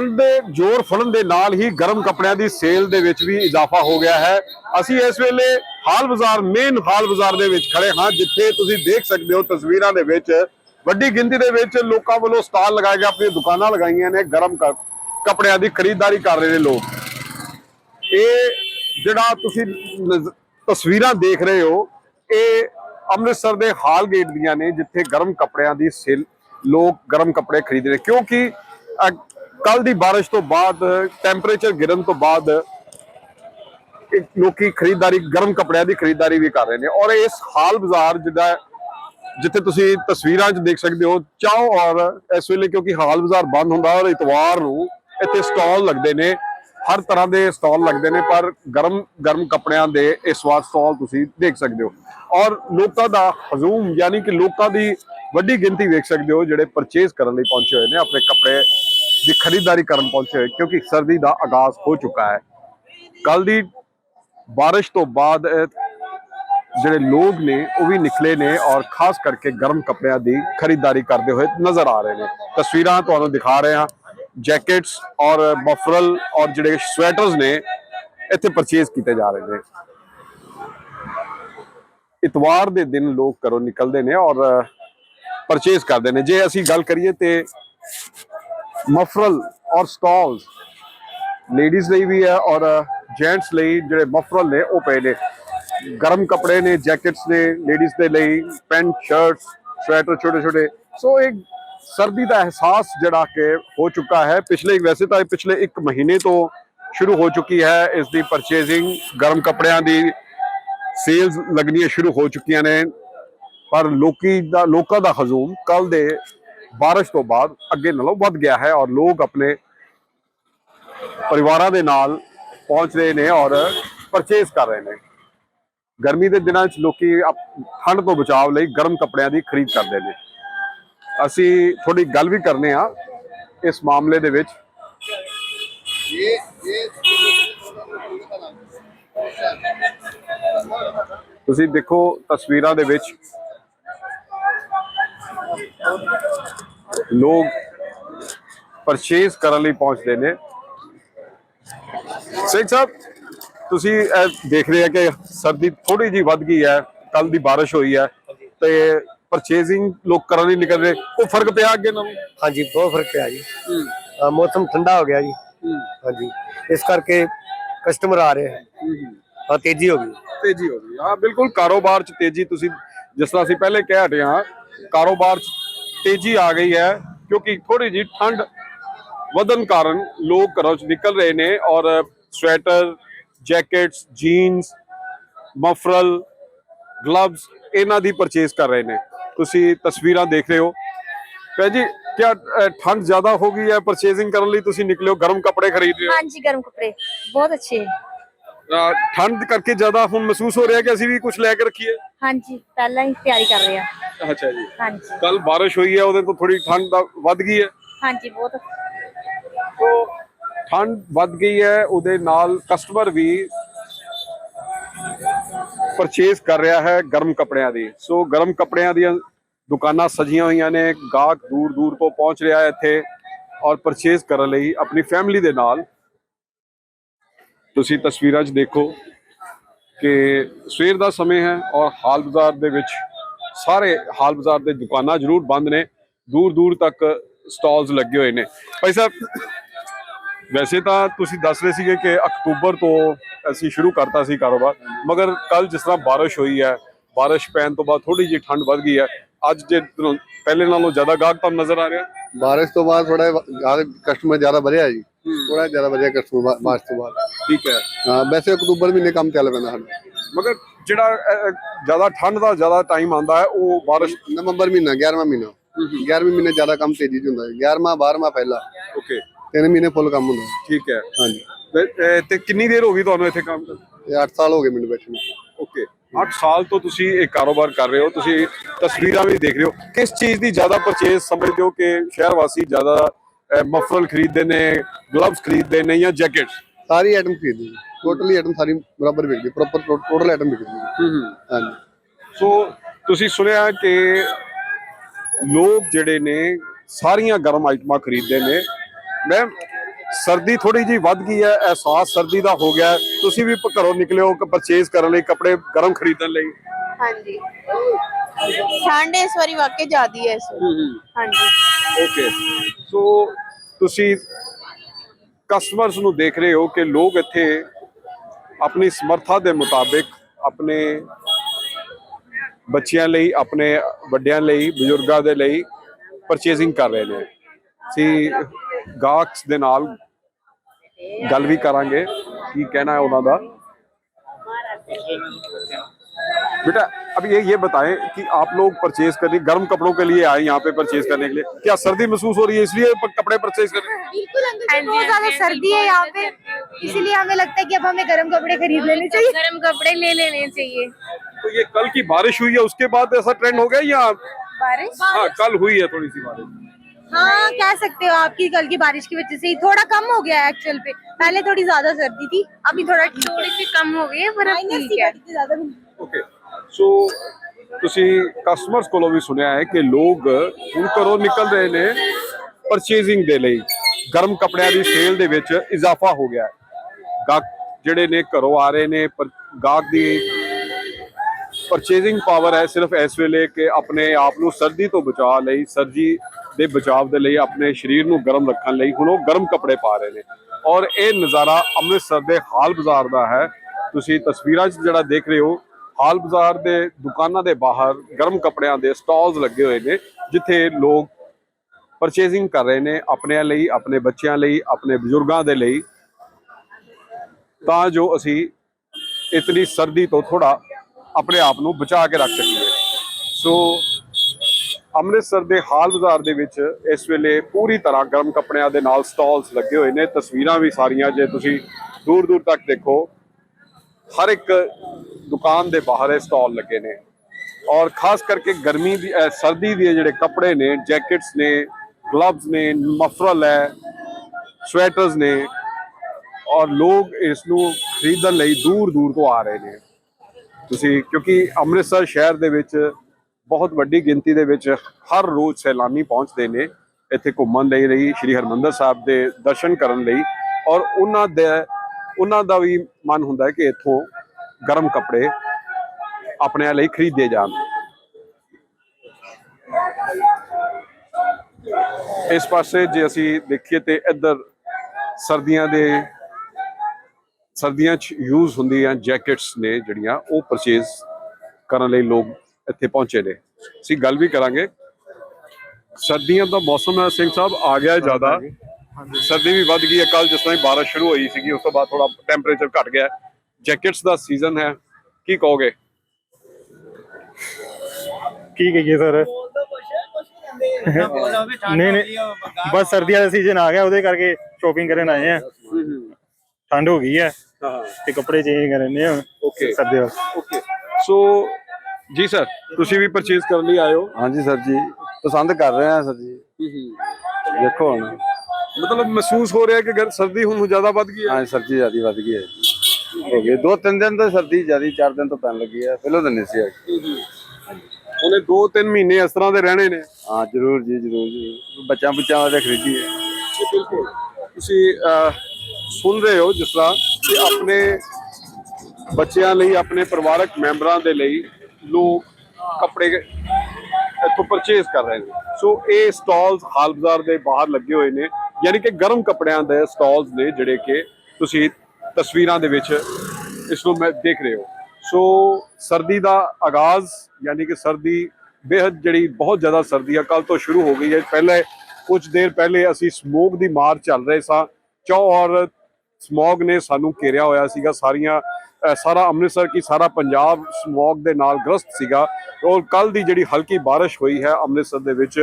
ਠੰਡ ਦੇ ਜ਼ੋਰ ਫੜਨ ਦੇ ਨਾਲ ਹੀ ਗਰਮ ਕੱਪੜਿਆਂ ਦੀ ਸੇਲ ਦੇ ਵਿੱਚ ਵੀ ਇਜ਼ਾਫਾ ਹੋ ਗਿਆ ਹੈ। ਅਸੀਂ ਇਸ ਵੇਲੇ ਹਾਲ ਬਾਜ਼ਾਰ ਮੇਨ ਹਾਲ ਬਾਜ਼ਾਰ ਦੇ ਵਿੱਚ ਖੜੇ ਹਾਂ, ਜਿੱਥੇ ਤੁਸੀਂ ਦੇਖ ਸਕਦੇ ਹੋ ਤਸਵੀਰਾਂ ਦੇ ਵਿੱਚ ਵੱਡੀ ਗਿਣਤੀ ਦੇ ਵਿੱਚ ਲੋਕਾਂ ਵੱਲੋਂ ਸਟਾਲ ਲਗਾਏ ਗਏ, ਆਪਣੀਆਂ ਦੁਕਾਨਾਂ ਲਗਾਈਆਂ ਨੇ ਗਰਮ ਕੱਪੜਿਆਂ ਦੀ ਖਰੀਦਦਾਰੀ ਕਰ ਰਹੇ ਨੇ ਲੋਕ। ਇਹ ਜਿਹੜਾ ਤੁਸੀਂ ਤਸਵੀਰਾਂ ਦੇਖ ਰਹੇ ਹੋ, ਇਹ ਅੰਮ੍ਰਿਤਸਰ ਦੇ ਹਾਲ ਗੇਟ ਦੀਆਂ ਨੇ, ਜਿੱਥੇ ਗਰਮ ਕੱਪੜਿਆਂ ਦੀ ਸੇਲ, ਲੋਕ ਗਰਮ ਕੱਪੜੇ ਖਰੀਦ ਰਹੇ ਕਿਉਂਕਿ ਕੱਲ ਦੀ ਬਾਰਿਸ਼ ਤੋਂ ਬਾਅਦ ਟੈਂਪਰੇਚਰ ਗਿਰਨ ਤੋਂ ਬਾਅਦ, ਇਹ ਲੋਕੀ ਖਰੀਦਦਾਰੀ, ਗਰਮ ਕੱਪੜਿਆਂ ਦੀ ਖਰੀਦਦਾਰੀ ਵੀ ਕਰ ਰਹੇ ਨੇ। ਔਰ ਇਸ ਹਾਲ ਬਾਜ਼ਾਰ ਜਿਹੜਾ ਜਿੱਥੇ ਤੁਸੀਂ ਤਸਵੀਰਾਂ 'ਚ ਦੇਖ ਸਕਦੇ ਹੋ ਚਾਓ ਔਰ ਇਸ ਵੇਲੇ ਕਿਉਂਕਿ ਹਾਲ ਬਾਜ਼ਾਰ ਬੰਦ ਹੁੰਦਾ ਔਰ ਇਤਵਾਰ ਨੂੰ ਇੱਥੇ ਸਟਾਲ ਲੱਗਦੇ ਨੇ, ਹਰ ਤਰ੍ਹਾਂ ਦੇ ਸਟਾਲ ਲੱਗਦੇ ਨੇ, ਪਰ ਗਰਮ ਗਰਮ ਕੱਪੜਿਆਂ ਦੇ ਇਸ ਵਾਰ ਸਟਾਲ ਤੁਸੀਂ ਦੇਖ ਸਕਦੇ ਹੋ। ਔਰ ਲੋਕਾਂ ਦਾ ਹਜ਼ੂਮ, ਯਾਨੀ ਕਿ ਲੋਕਾਂ ਦੀ ਵੱਡੀ ਗਿਣਤੀ ਵੇਖ ਸਕਦੇ ਹੋ, ਜਿਹੜੇ ਪਰਚੇਸ ਕਰਨ ਲਈ ਪਹੁੰਚੇ ਹੋਏ ਨੇ ਆਪਣੇ ਕੱਪੜੇ ਦੀ ਖਰੀਦਦਾਰੀ ਕਰਨ ਪਹੁੰਚੇ ਕਿਉਂਕਿ ਸਰਦੀ ਦਾ ਆਗਾਜ਼ ਹੋ ਚੁੱਕਾ ਹੈ। ਕੱਲ ਦੀ ਬਾਰਿਸ਼ ਤੋਂ ਬਾਅਦ ਜਿਹੜੇ ਲੋਕ ਨੇ, ਉਹ ਵੀ ਨਿਕਲੇ ਨੇ ਔਰ ਖਾਸ ਕਰਕੇ ਗਰਮ ਕੱਪੜਿਆਂ ਦੀ ਖਰੀਦਦਾਰੀ ਕਰਦੇ ਹੋਏ ਨਜ਼ਰ ਆ ਰਹੇ ਨੇ। ਤਸਵੀਰਾਂ ਤੁਹਾਨੂੰ ਦਿਖਾ ਰਹੇ ਹਾਂ। ਜੈਕਟਸ ਔਰ ਮਫਰਲ ਔਰ ਜਿਹੜੇ ਸਵੈਟਰਸ ਨੇ, ਇੱਥੇ ਪਰਚੇਸ ਕੀਤੇ ਜਾ ਰਹੇ ਨੇ। ਇਤਵਾਰ ਦੇ ਦਿਨ ਲੋਕ ਘਰੋਂ ਨਿਕਲਦੇ ਨੇ ਔਰ ਪਰਚੇਸ ਕਰਦੇ ਨੇ। ਜੇ ਅਸੀਂ ਗੱਲ ਕਰੀਏ ਤੇ ਮਫਰਲ ਔਰ ਸਟਾਲਸ। ਲੇਡੀਜ਼ ਲਈ ਵੀ ਹੈ ਔਰ ਜੈਂਟਸ ਲਈ ਜਿਹੜੇ ਮਫਰਲ ਨੇ ਉਹ ਪਏ ਨੇ। ਗਰਮ ਕੱਪੜੇ ਨੇ, ਜੈਕਟਸ ਨੇ, ਲੇਡੀਜ਼ ਦੇ ਲਈ ਪੈਂਟ, ਸ਼ਰਟਸ, ਸਵੈਟਰ ਛੋਟੇ ਛੋਟੇ ਸੋ ਇੱਕ ਸਰਦੀ ਦਾ ਅਹਿਸਾਸ ਜਿਹੜਾ ਕਿ ਹੋ ਚੁੱਕਾ ਹੈ। ਪਿਛਲੇ, ਵੈਸੇ ਤਾਂ ਇਹ ਪਿਛਲੇ 1 ਮਹੀਨੇ ਤੋਂ ਸ਼ੁਰੂ ਹੋ ਚੁੱਕੀ ਹੈ। ਇਸ ਦੀ ਪਰਚੇਜ਼ਿੰਗ ਗਰਮ ਕੱਪੜਿਆਂ ਦੀ ਸੇਲਸ ਲੱਗਣੀਆਂ ਸ਼ੁਰੂ ਹੋ ਚੁੱਕੀਆਂ ਨੇ। ਪਰ ਲੋਕੀ ਦਾ, ਲੋਕਾਂ ਦਾ ਹਜ਼ੂਮ ਕੱਲ ਦੇ ਬਾਰਿਸ਼ ਤੋਂ ਬਾਅਦ ਅੱਗੇ ਨਾਲੋਂ ਵੱਧ ਗਿਆ ਹੈ ਔਰ ਲੋਕ ਆਪਣੇ ਪਰਿਵਾਰਾਂ ਦੇ ਨਾਲ ਪਹੁੰਚ ਰਹੇ ਨੇ ਔਰ ਪਰਚੇਸ ਕਰ ਰਹੇ ਨੇ। ਗਰਮੀ ਦੇ ਦਿਨਾਂ 'ਚ ਲੋਕੀ ਅਪ- ਠੰਡ ਤੋਂ ਬਚਾਅ ਲਈ ਗਰਮ ਕੱਪੜਿਆਂ ਦੀ ਖਰੀਦ ਕਰਦੇ ਨੇ। ਅਸੀਂ ਥੋੜੀ ਗੱਲ ਵੀ ਕਰਨੇ ਆ ਇਸ ਮਾਮਲੇ ਦੇ ਵਿੱਚ। ਤੁਸੀਂ ਦੇਖੋ ਤਸਵੀਰਾਂ ਦੇ ਵਿੱਚ ਲੋਕ ਪਰਚੇਸ ਕਰਨ ਲਈ ਪਹੁੰਚਦੇ ਨੇ। ਸਿੰਘ ਸਾਹਿਬ ਤੁਸੀਂ ਦੇਖ ਰਹੇ ਆ ਕਿ ਸਰਦੀ ਥੋੜੀ ਜੀ ਵੱਧ ਗਈ ਹੈ ਕੱਲ ਦੀ ਬਾਰਿਸ਼ ਹੋਈ ਹੈ ਤੇ ਪਰਚੇਜ਼ਿੰਗ ਲੋਕ ਕਰਨ ਲਈ ਨਿਕਲ ਰਹੇ। ਕੋਈ ਫ਼ਰਕ ਪਿਆ ਅੱਗੇ ਨਾਲੋਂ? ਹਾਂਜੀ ਬਹੁਤ ਫ਼ਰਕ ਪਿਆ ਜੀ। ਮੌਸਮ ਠੰਡਾ ਹੋ ਗਿਆ ਜੀ। ਹਾਂਜੀ ਇਸ ਕਰਕੇ ਕਸਟਮਰ ਆ ਰਹੇ ਹੈ। ਹਾਂ ਤੇਜ਼ੀ ਹੋ ਗਈ। ਤੇਜ਼ੀ ਹੋ ਗਈ। ਹਾਂ ਬਿਲਕੁਲ ਕਾਰੋਬਾਰ 'ਚ ਤੇਜ਼ੀ। ਤੁਸੀਂ ਜਿਸ ਤਰ੍ਹਾਂ ਅਸੀਂ ਪਹਿਲੇ ਕਹਿ ਹਟੇ ਹਾਂ ਕਾਰੋਬਾਰ 'ਚ ਤੇਜ਼ੀ ਆ ਗਈ ਹੈ ਕਿਉਂਕਿ ਥੋੜੀ ਜੀ ਠੰਡ ਵਧਨ ਕਾਰਨ ਲੋਕ ਘਰੋਂ 'ਚ ਨਿਕਲ ਰਹੇ ਨੇ ਔਰ sweater jackets jeans muffler gloves ਇਹਨਾਂ ਦੀ ਪਰਚੇਸ ਕਰ ਰਹੇ ਨੇ ਤੁਸੀਂ ਤਸਵੀਰਾਂ ਦੇਖ ਰਹੇ ਹੋ ਭੈ ਜੀ ਕਿਆ ਅ, ਠੰਡ ਜ਼ਿਆਦਾ ਹੋ ਗਈ ਹੈ ਪਰਚੇਸਿੰਗ ਕਰਨ ਲਈ ਤੁਸੀਂ ਨਿਕਲੇ ਹੋ ਗਰਮ ਕੱਪੜੇ ਖਰੀਦ ਰਹੇ ਹੋ हाँ जी गर्म कपड़े बहुत अच्छे हैं ਅ, ਠੰਡ ਕਰਕੇ ਜ਼ਿਆਦਾ ਹੁਣ ਮਹਿਸੂਸ ਹੋ ਰਿਹਾ ਕਿ ਅਸੀਂ ਵੀ ਕੁਝ ਲੈ ਕੇ ਰੱਖੀਏ हाँ जी पहला ही तैयारी कर रहे हैं ਅੱਛਾ ਜੀ। ਹਾਂਜੀ। ਕੱਲ ਬਾਰਿਸ਼ ਹੋਈ ਹੈ ਉਹਦੇ ਤੋਂ ਥੋੜੀ ਠੰਡ ਵੱਧ ਗਈ ਹੈ। ਹਾਂਜੀ ਬਹੁਤ। ਤੋਂ ਠੰਡ ਵੱਧ ਗਈ ਹੈ ਉਹਦੇ ਨਾਲ ਕਸਟਮਰ ਵੀ ਪਰਚੇਸ ਕਰ ਰਿਹਾ ਹੈ ਗਰਮ ਕੱਪੜਿਆਂ ਦੀ। ਸੋ ਗਰਮ ਕੱਪੜਿਆਂ ਦੀਆਂ ਦੁਕਾਨਾਂ ਸਜੀਆਂ ਹੋਈਆਂ ਨੇ ਗਾਹਕ ਦੂਰ ਦੂਰ ਤੋਂ ਪਹੁੰਚ ਰਿਹਾ ਹੈ ਇੱਥੇ ਔਰ ਪਰਚੇਸ ਕਰਨ ਲਈ ਆਪਣੀ ਫੈਮਿਲੀ ਦੇ ਨਾਲ। ਤੁਸੀਂ ਤਸਵੀਰਾਂ 'ਚ ਦੇਖੋ ਕਿ ਸਵੇਰ ਦਾ ਸਮੇਂ ਹੈ ਔਰ ਹਾਲ ਬਾਜ਼ਾਰ ਦੇ ਵਿੱਚ ਸਾਰੇ ਹਾਲ ਬਾਜ਼ਾਰ ਦੇ ਦੁਕਾਨਾਂ ਜ਼ਰੂਰ ਬੰਦ ਨੇ ਦੂਰ ਦੂਰ ਤੱਕ ਸਟਾਲਸ ਲੱਗੇ ਹੋਏ ਨੇ। ਭਾਈ ਸਾਹਿਬ ਵੈਸੇ ਤਾਂ ਤੁਸੀਂ ਦੱਸ ਰਹੇ ਸੀਗੇ ਕਿ ਅਕਤੂਬਰ ਤੋਂ ਅਸੀਂ ਸ਼ੁਰੂ ਕਰਤਾ ਸੀ ਕਾਰੋਬਾਰ ਮਗਰ ਕੱਲ ਜਿਸ ਤਰ੍ਹਾਂ ਬਾਰਿਸ਼ ਹੋਈ ਹੈ ਬਾਰਿਸ਼ ਪੈਣ ਤੋਂ ਬਾਅਦ ਥੋੜੀ ਜਿਹੀ ਠੰਡ ਵੱਧ ਗਈ ਹੈ ਅੱਜ ਜੇ ਪਹਿਲੇ ਨਾਲੋਂ ਜ਼ਿਆਦਾ ਗਾਹਕ ਤੁਹਾਨੂੰ ਨਜ਼ਰ ਆ ਰਿਹਾ? ਬਾਰਿਸ਼ ਤੋਂ ਬਾਅਦ ਥੋੜਾ ਕਸਟਮਰ ਜ਼ਿਆਦਾ ਵਧਿਆ ਜੀ। ਥੋੜਾ ਜ਼ਿਆਦਾ ਵਧਿਆ ਕਸਟਮਰ ਬਾਰਿਸ਼ ਤੋਂ ਬਾਅਦ। ਠੀਕ ਹੈ। ਹਾਂ ਵੈਸੇ ਅਕਤੂਬਰ ਮਹੀਨੇ ਕੰਮ ਚੱਲ ਪੈਂਦਾ ਸਾਡਾ। ਮਗਰ ਜਿਹੜਾ ਜ਼ਿਆਦਾ ਠੰਡ ਦਾ ਜ਼ਿਆਦਾ ਟਾਈਮ ਆਂਦਾ ਹੈ ਉਹ ਬਾਰਿਸ਼ ਨਵੰਬਰ ਮਹੀਨਾ 11ਵਾਂ ਮਹੀਨਾ। 11ਵੇਂ ਮਹੀਨੇ ਜ਼ਿਆਦਾ ਕੰਮ ਤੇਜ਼ੀ 'ਚ ਹੁੰਦਾ ਹੈ। 11ਵਾਂ 12ਵਾਂ ਪਹਿਲਾ। ਓਕੇ ਤਿੰਨ ਮਹੀਨੇ ਫੁੱਲ ਕੰਮ ਹੁੰਦਾ ਠੀਕ ਹੈ। ਹਾਂਜੀ। ਤੇ ਕਿੰਨੀ ਦੇਰ ਹੋ ਗਈ ਤੁਹਾਨੂੰ ਇੱਥੇ ਕੰਮ ਕਰਦੇ ਇਹ 8 ਸਾਲ ਹੋ ਗਏ ਮੈਨੂੰ ਬੈਠੇ ਨੂੰ। ਓਕੇ 8 ਸਾਲ ਤੋਂ ਤੁਸੀਂ ਇਹ ਕਾਰੋਬਾਰ ਕਰ ਰਹੇ ਹੋ। ਤੁਸੀਂ ਤਸਵੀਰਾਂ ਵੀ ਦੇਖ ਰਹੇ ਹੋ। ਕਿਸ ਚੀਜ਼ ਦੀ ਜ਼ਿਆਦਾ ਪਰਚੇਸ ਸਮਝਦੇ ਹੋ ਕਿ ਸ਼ਹਿਰ ਵਾਸੀ ਜ਼ਿਆਦਾ ਮਫਰਲ ਖਰੀਦਦੇ ਨੇ ਗਲਵਸ ਖਰੀਦਦੇ ਨੇ ਜਾਂ ਜੈਕਟਸ ਸਾਰੀ ਆਈਟਮ ਖਰੀਦੀ ਜੀ ਟੋਟਲੀ ਆਈਟਮ ਸਾਰੀ ਬਰਾਬਰ ਵਿਕਦੀ ਪ੍ਰੋਪਰ ਟੋਟਲ ਆਈਟਮ ਵਿਕਦੀ। ਹੂੰ। ਹੂੰ ਹਾਂਜੀ। ਸੋ ਤੁਸੀਂ ਸੁਣਿਆ ਕਿ ਲੋਕ ਜਿਹੜੇ ਨੇ ਸਾਰੀਆਂ ਗਰਮ ਆਈਟਮਾਂ ਖਰੀਦਦੇ ਨੇ। ਮੈਂ ਸਰਦੀ ਥੋੜੀ ਜੀ ਵੱਧ ਗਈ ਹੈ ਅਹਿਸਾਸ ਸਰਦੀ ਦਾ ਹੋ ਗਿਆ। ਤੁਸੀਂ ਵੀ ਘਰੋਂ ਨਿਕਲੇ ਹੋ ਪਰਚੇਸ ਕਰਨ ਲਈ ਕੱਪੜੇ ਗਰਮ ਖਰੀਦਣ ਲਈ? ਹਾਂਜੀ। ਠੰਡ ਇਸ ਵਾਰੀ ਵਾਕਈ ਜ਼ਿਆਦੀ ਹੈ ਇਸ ਵਾਰੀ। ਹਾਂਜੀ। ਓਕੇ ਸੋ ਤੁਸੀਂ ਕਸਟਮਰਸ ਨੂੰ ਦੇਖ ਰਹੇ ਹੋ ਕਿ ਲੋਕ ਇੱਥੇ ਆਪਣੀ ਸਮਰੱਥਾ ਦੇ ਮੁਤਾਬਿਕ ਆਪਣੇ ਬੱਚਿਆਂ ਲਈ, ਆਪਣੇ ਵੱਡਿਆਂ ਲਈ, ਬਜ਼ੁਰਗਾਂ ਦੇ ਲਈ ਪਰਚੇਸਿੰਗ ਕਰ ਰਹੇ ਨੇ। ਸੀ ਗਾਹਕਸ ਦੇ ਨਾਲ ਗੱਲ ਵੀ ਕਰਾਂਗੇ, ਕੀ ਕਹਿਣਾ ਹੈ ਉਹਨਾਂ ਦਾ। बेटा अब ये ये बताएँ कि आप लोग परचेज करने गर्म कपड़ों के लिए आए यहाँ पे परचेज करने के लिए। क्या सर्दी महसूस हो रही है इसलिए कपड़े परचेज कर रहे हैं बिल्कुल हाँ बहुत ज़्यादा सर्दी है यहाँ पे। इसीलिए हमें लगता है कि अब हमें गर्म कपड़े खरीद लेने चाहिए। गर्म कपड़े ले लेने चाहिए। तो ये कल की बारिश हुई है उसके बाद ऐसा ट्रेंड हो गया या? बारिश? हाँ कल हुई है थोड़ी सी बारिश। हाँ कह सकते हो आपकी कल की बारिश की वजह से ही थोड़ा कम हो गया है एक्चुअल पे। पहले थोड़ी ज़्यादा सर्दी थी अभी थोड़ा थोड़ी सी कम हो गई है पर ठीक है। ज़्यादा भी नहीं। ਓਕੇ ਸੋ ਤੁਸੀਂ ਕਸਟਮਰਸ ਕੋਲੋਂ ਵੀ ਸੁਣਿਆ ਹੈ ਕਿ ਲੋਕ ਹੁਣ ਘਰੋਂ ਨਿਕਲ ਰਹੇ ਨੇ ਪਰਚੇਜ਼ਿੰਗ ਦੇ ਲਈ। ਗਰਮ ਕੱਪੜਿਆਂ ਦੀ ਸੇਲ ਦੇ ਵਿੱਚ ਇਜ਼ਾਫਾ ਹੋ ਗਿਆ ਹੈ। ਗਾਹਕ ਜਿਹੜੇ ਨੇ ਘਰੋਂ ਆ ਰਹੇ ਨੇ, ਪਰ ਗਾਹਕ ਦੀ ਪਰਚੇਜ਼ਿੰਗ ਪਾਵਰ ਹੈ ਸਿਰਫ ਇਸ ਵੇਲੇ ਕਿ ਆਪਣੇ ਆਪ ਨੂੰ ਸਰਦੀ ਤੋਂ ਬਚਾ ਲਈ, ਸਰਦੀ ਦੇ ਬਚਾਅ ਦੇ ਲਈ ਆਪਣੇ ਸਰੀਰ ਨੂੰ ਗਰਮ ਰੱਖਣ ਲਈ ਹੁਣ ਉਹ ਗਰਮ ਕੱਪੜੇ ਪਾ ਰਹੇ ਨੇ। ਔਰ ਇਹ ਨਜ਼ਾਰਾ ਅੰਮ੍ਰਿਤਸਰ ਦੇ ਹਾਲ ਬਾਜ਼ਾਰ ਦਾ ਹੈ। ਤੁਸੀਂ ਤਸਵੀਰਾਂ 'ਚ ਜਿਹੜਾ ਦੇਖ ਰਹੇ ਹੋ ਹਾਲ ਬਾਜ਼ਾਰ ਦੇ ਦੁਕਾਨਾਂ ਦੇ ਬਾਹਰ ਗਰਮ ਕੱਪੜਿਆਂ ਦੇ ਸਟਾਲਸ ਲੱਗੇ ਹੋਏ ਨੇ, ਜਿੱਥੇ ਲੋਕ ਪਰਚੇਸਿੰਗ ਕਰ ਰਹੇ ਨੇ ਆਪਣਿਆਂ ਲਈ, ਆਪਣੇ ਬੱਚਿਆਂ ਲਈ, ਆਪਣੇ ਬਜ਼ੁਰਗਾਂ ਦੇ ਲਈ। ਤਾਂ ਜੋ ਅਸੀਂ ਇਤਨੀ ਸਰਦੀ ਤੋਂ ਥੋੜਾ ਆਪਣੇ ਆਪ ਨੂੰ ਬਚਾ ਕੇ ਰੱਖ ਸਕੀਏ। ਸੋ ਅੰਮ੍ਰਿਤਸਰ ਦੇ ਹਾਲ ਬਾਜ਼ਾਰ ਦੇ ਵਿੱਚ ਇਸ ਵੇਲੇ ਪੂਰੀ ਤਰ੍ਹਾਂ ਗਰਮ ਕੱਪੜਿਆਂ ਦੇ ਨਾਲ ਸਟਾਲਸ ਲੱਗੇ ਹੋਏ ਨੇ। ਤਸਵੀਰਾਂ ਵੀ ਸਾਰੀਆਂ ਜੇ ਤੁਸੀਂ ਦੂਰ ਦੂਰ ਤੱਕ ਦੇਖੋ ਹਰ ਇੱਕ ਦੁਕਾਨ ਦੇ ਬਾਹਰ ਇਹ ਸਟਾਲ ਲੱਗੇ ਨੇ। ਔਰ ਖਾਸ ਕਰਕੇ ਗਰਮੀ ਦੀ ਸਰਦੀ ਦੇ ਜਿਹੜੇ ਕੱਪੜੇ ਨੇ, ਜੈਕਟਸ ਨੇ ਗਲਵਸ ਨੇ, ਮਫਰਲ ਹੈ, ਸਵੈਟਰਸ ਨੇ, ਔਰ ਲੋਕ ਇਸ ਨੂੰ ਖਰੀਦਣ ਲਈ ਦੂਰ ਦੂਰ ਤੋਂ ਆ ਰਹੇ ਨੇ। ਤੁਸੀਂ, ਕਿਉਂਕਿ ਅੰਮ੍ਰਿਤਸਰ ਸ਼ਹਿਰ ਦੇ ਵਿੱਚ ਬਹੁਤ ਵੱਡੀ ਗਿਣਤੀ ਦੇ ਵਿੱਚ ਹਰ ਰੋਜ਼ ਸੈਲਾਨੀ ਪਹੁੰਚਦੇ ਨੇ, ਇੱਥੇ ਘੁੰਮਣ ਲਈ ਲਈ, ਸ਼੍ਰੀ ਹਰਮੰਦਰ ਸਾਹਿਬ ਦੇ ਦਰਸ਼ਨ ਕਰਨ ਲਈ। ਔਰ ਉਹਨਾਂ ਦੇ ਉਹਨਾਂ ਦਾ ਵੀ ਮਨ ਹੁੰਦਾ ਹੈ ਕਿ ਇੱਥੋਂ ਗਰਮ ਕੱਪੜੇ ਆਪਣੇ ਲਈ ਖਰੀਦੇ ਜਾਣ। ਇਸ ਪਾਸੇ ਜੇ ਅਸੀਂ ਦੇਖੀਏ ਤੇ ਇੱਧਰ ਸਰਦੀਆਂ ਦੇ, ਸਰਦੀਆਂ 'ਚ ਯੂਜ਼ ਹੁੰਦੀਆਂ ਜੈਕਟਸ ਨੇ ਜਿਹੜੀਆਂ, ਉਹ ਪਰਚੇਜ਼ ਕਰਨ ਲਈ ਲੋਕ ਇੱਥੇ ਪਹੁੰਚੇ ਨੇ। ਅਸੀਂ ਗੱਲ ਵੀ ਕਰਾਂਗੇ। ਸਰਦੀਆਂ ਦਾ ਮੌਸਮ ਹੈ, ਸਿੰਘ ਸਾਹਿਬ, ਆ ਗਿਆ ਜ਼ਿਆਦਾ। ਸਰਦੀ ਵੀ ਵੱਧ ਗਈ ਹੈ। ਕੱਲ ਜਿਸ ਤਰ੍ਹਾਂ ਹੀ ਬਾਰਿਸ਼ ਸ਼ੁਰੂ ਹੋਈ ਸੀਗੀ ਉਸ ਤੋਂ ਬਾਅਦ ਥੋੜਾ ਟੈਂਪਰੇਚਰ ਘਟ ਗਿਆ। ਜੈਕਟਸ ਦਾ ਸੀਜ਼ਨ ਹੈ। ਕੀ ਕਹੋਗੇ? ਕੀ ਕਹੀਏ ਸਰ? ਨਹੀਂ ਨਹੀਂ। ਬਸ ਸਰਦੀਆਂ ਦਾ ਸੀਜ਼ਨ ਆ ਗਿਆ। ਉਹਦੇ ਕਰਕੇ ਸ਼ੋਪਿੰਗ ਕਰਨ ਆਏ ਆ ਠੰਡ ਹੋ ਗਈ ਹੈ। ਤੇ ਕੱਪੜੇ ਚੇਂਜ ਕਰਨੇ ਆ ਓਕੇ ਸਰਦੀ ਵਾਸਤੇ ਓਕੇ ਸੋ ਜੀ ਸਰ ਤੁਸੀਂ ਵੀ ਪਰਚੇਜ਼ ਕਰਨ ਲਈ ਆਏ ਹੋ? ਹਾਂਜੀ ਸਰ ਜੀ। ਪਸੰਦ ਕਰ ਰਹੇ ਆ ਸਰ ਜੀ। ਦੇਖੋ ਹੁਣ। ਮਤਲਬ ਮਹਿਸੂਸ ਹੋ ਰਿਹਾ ਕਿ ਗਰ ਸਰਦੀ ਹੁਣ ਜ਼ਿਆਦਾ ਵੱਧ ਗਈ ਹੈ। ਹਾਂ ਸਰਦੀ ਜਿਆਦੀ ਵੱਧ ਗਈ ਹੈ ਜੀ। ਹੋ ਗਏ ਦੋ ਤਿੰਨ ਦਿਨ ਤੋਂ ਸਰਦੀ ਜਿਆਦੀ ਚਾਰ ਦਿਨ ਤੋਂ ਪੈਣ ਲੱਗੀ ਹੈ। ਪਹਿਲਾਂ ਤਾਂ ਨਹੀਂ ਸੀ ਹੈਗੀ। ਉਹਨੇ 2-3 ਮਹੀਨੇ ਇਸ ਤਰ੍ਹਾਂ ਦੇ ਰਹਿਣੇ ਨੇ। ਹਾਂ ਜਰੂਰ ਜੀ ਜਰੂਰ ਜੀ। ਬੱਚਾ ਬੁੱਚਾ ਵਾਸਤੇ ਖਰੀਦੀਏ ਜੀ ਬਿਲਕੁਲ। ਤੁਸੀਂ ਅਹ, ਸੁਣ ਰਹੇ ਹੋ ਜਿਸ ਤਰ੍ਹਾਂ ਕਿ ਆਪਣੇ ਬੱਚਿਆਂ ਲਈ ਆਪਣੇ ਪਰਿਵਾਰਕ ਮੈਂਬਰਾਂ ਦੇ ਲਈ ਲੋਕ ਕੱਪੜੇ ਇੱਥੋਂ ਪਰਚੇਸ ਕਰ ਰਹੇ ਨੇ। ਸੋ ਇਹ ਸਟਾਲਸ ਹਾਲ ਬਾਜ਼ਾਰ ਦੇ ਬਾਹਰ ਲੱਗੇ ਹੋਏ ਨੇ। ਯਾਨੀ ਕਿ ਗਰਮ ਕੱਪੜਿਆਂ ਦੇ ਸਟਾਲਸ ਨੇ ਜਿਹੜੇ ਕਿ ਤੁਸੀਂ ਤਸਵੀਰਾਂ ਦੇ ਵਿੱਚ ਇਸ ਨੂੰ ਮੈਂ ਦੇਖ ਰਹੇ ਹੋ। ਸੋ ਸਰਦੀ ਦਾ ਆਗਾਜ਼, ਯਾਨੀ ਕਿ ਸਰਦੀ ਬੇहद ਜਿਹੜੀ ਬਹੁਤ ਜ਼ਿਆਦਾ ਸਰਦੀ ਆ ਕੱਲ ਤੋਂ ਸ਼ੁਰੂ ਹੋ ਗਈ ਹੈ। ਪਹਿਲੇ ਕੁਝ ਦੇਰ ਪਹਿਲੇ ਅਸੀਂ ਸਮੋਗ ਦੀ ਮਾਰ ਚੱਲ ਰਹੇ ਸਾਂ। ਚੌ ਔਰ ਸਮੋਗ ਨੇ ਸਾਨੂੰ ਘੇਰਿਆ ਹੋਇਆ ਸੀਗਾ ਸਾਰੀਆਂ ਸਾਰਾ ਅੰਮ੍ਰਿਤਸਰ ਕੀ ਸਾਰਾ ਪੰਜਾਬ ਸਮੋਗ ਦੇ ਨਾਲ ਗ੍ਰਸਤ ਸੀਗਾ। ਔਰ ਕੱਲ ਦੀ ਜਿਹੜੀ ਹਲਕੀ ਬਾਰਿਸ਼ ਹੋਈ ਹੈ ਅੰਮ੍ਰਿਤਸਰ ਦੇ ਵਿੱਚ,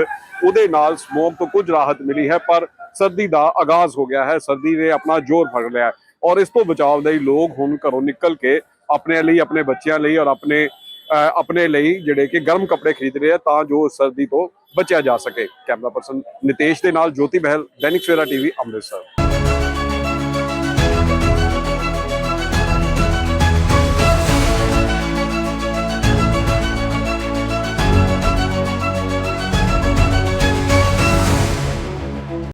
ਉਹਦੇ ਨਾਲ ਸਮੋਗ ਤੋਂ ਕੁਝ ਰਾਹਤ ਮਿਲੀ ਹੈ। ਪਰ ਸਰਦੀ ਦਾ ਆਗਾਜ਼ ਹੋ ਗਿਆ ਹੈ, ਸਰਦੀ ਨੇ ਆਪਣਾ ਜ਼ੋਰ ਫੜ ਲਿਆ ਹੈ। ਔਰ ਇਸ ਤੋਂ ਬਚਾਅ ਲਈ ਲੋਕ ਹੁਣ ਘਰੋਂ ਨਿਕਲ ਕੇ ਆਪਣੇ ਲਈ, ਆਪਣੇ ਬੱਚਿਆਂ ਲਈ ਔਰ ਆਪਣੇ ਆਪਣੇ ਲਈ ਜਿਹੜੇ ਕਿ ਗਰਮ ਕੱਪੜੇ ਖਰੀਦ ਰਹੇ ਆ, ਤਾਂ ਜੋ ਸਰਦੀ ਤੋਂ ਬਚਿਆ ਜਾ ਸਕੇ। ਕੈਮਰਾ ਪਰਸਨ ਨਿਤੇਸ਼ ਦੇ ਨਾਲ ਜੋਤੀ ਬਹਿਲ ਦੈਨਿਕ ਸਵੇਰਾ ਟੀਵੀ, ਅੰਮ੍ਰਿਤਸਰ।